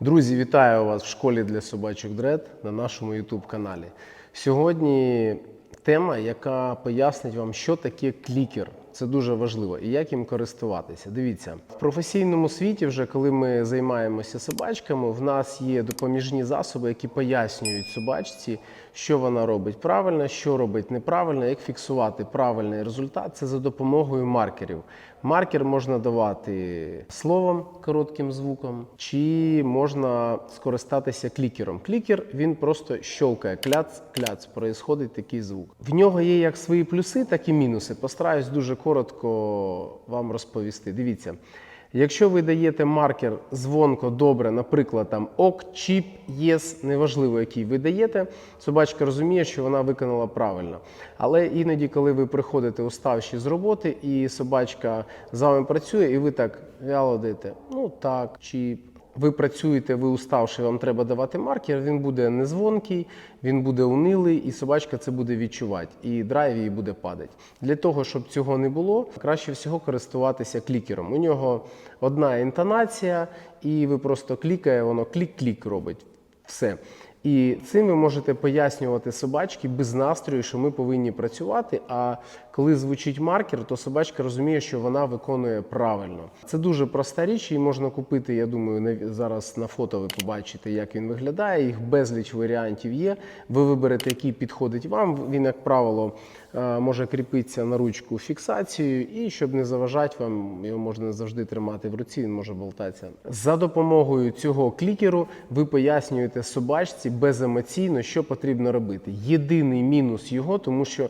Друзі, вітаю вас в школі для собачок Дред на нашому YouTube каналі. Сьогодні тема, яка пояснить вам, що таке клікер. Це дуже важливо і як їм користуватися. Дивіться, в професійному світі, вже коли ми займаємося собачками, в нас є допоміжні засоби, які пояснюють собачці, що вона робить правильно, що робить неправильно, як фіксувати правильний результат. Це за допомогою маркерів. Маркер можна давати словом, коротким звуком, чи можна скористатися клікером. Клікер він просто щелкає, кляц, кляц, проїсходить такий звук. В нього є як свої плюси, так і мінуси. Постараюсь дуже коротко вам розповісти. Дивіться. Якщо ви даєте маркер дзвонко добре, наприклад, там ок, чіп, єс, неважливо, який ви даєте, собачка розуміє, що вона виконала правильно. Але іноді, коли ви приходите уставші з роботи, і собачка з вами працює, і ви так вяло даєте, ну так, чіп. Ви працюєте, ви уставши, вам треба давати маркер, він буде незвонкий, він буде унилий, і собачка це буде відчувати, і драйв її буде падати. Для того, щоб цього не було, краще всього користуватися клікером. У нього одна інтонація, і ви просто клікає, воно клік-клік робить. Все. І цим ви можете пояснювати собачки без настрою, що ми повинні працювати. А коли звучить маркер, то собачка розуміє, що вона виконує правильно. Це дуже проста річ, її можна купити. Я думаю, зараз на фото ви побачите, як він виглядає. Їх безліч варіантів є. Ви виберете, який підходить вам. Він, як правило, е, може кріпитися на ручку фіксацією, і щоб не заважати вам, його можна завжди тримати в руці, він може болтатися. За допомогою цього клікеру ви пояснюєте собачці беземоційно, що потрібно робити. Єдиний мінус його, тому що е,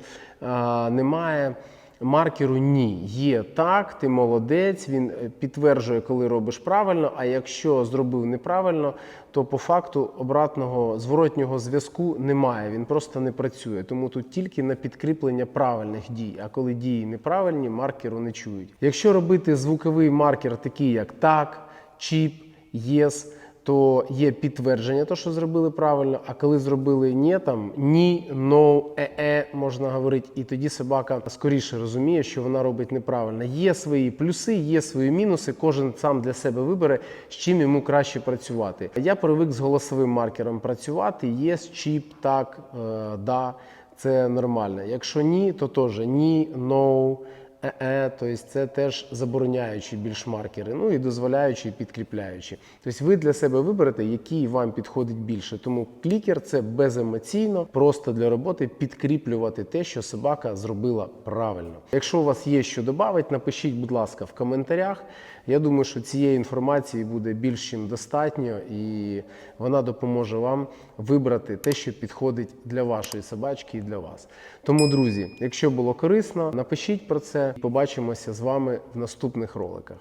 немає. Маркеру ні, є так, ти молодець, він е, підтверджує, коли робиш правильно. А якщо зробив неправильно, то по факту обратного зворотнього зв'язку немає. Він просто не працює. Тому тут тільки на підкріплення правильних дій. А коли дії неправильні, маркеру не чують. Якщо робити звуковий маркер, такий як так, чіп, єс. То є підтвердження, то що зробили правильно. А коли зробили ні, там ні, no, е-е, можна говорити, і тоді собака скоріше розуміє, що вона робить неправильно. Є свої плюси, є свої мінуси. Кожен сам для себе вибере, з чим йому краще працювати. Я привик з голосовим маркером працювати. Є чіп, так, е, да, це нормально. Якщо ні, то теж ні, no, е-е, тобто це теж забороняючі більш маркери, ну і дозволяючі і підкріпляючі. Тобто ви для себе виберете, який вам підходить більше. Тому клікер це беземоційно, просто для роботи підкріплювати те, що собака зробила правильно. Якщо у вас є що додати, напишіть, будь ласка, в коментарях. Я думаю, що цієї інформації буде більш чим достатньо, і вона допоможе вам вибрати те, що підходить для вашої собачки і для вас. Тому, друзі, якщо було корисно, напишіть про це. Побачимося з вами в наступних роликах.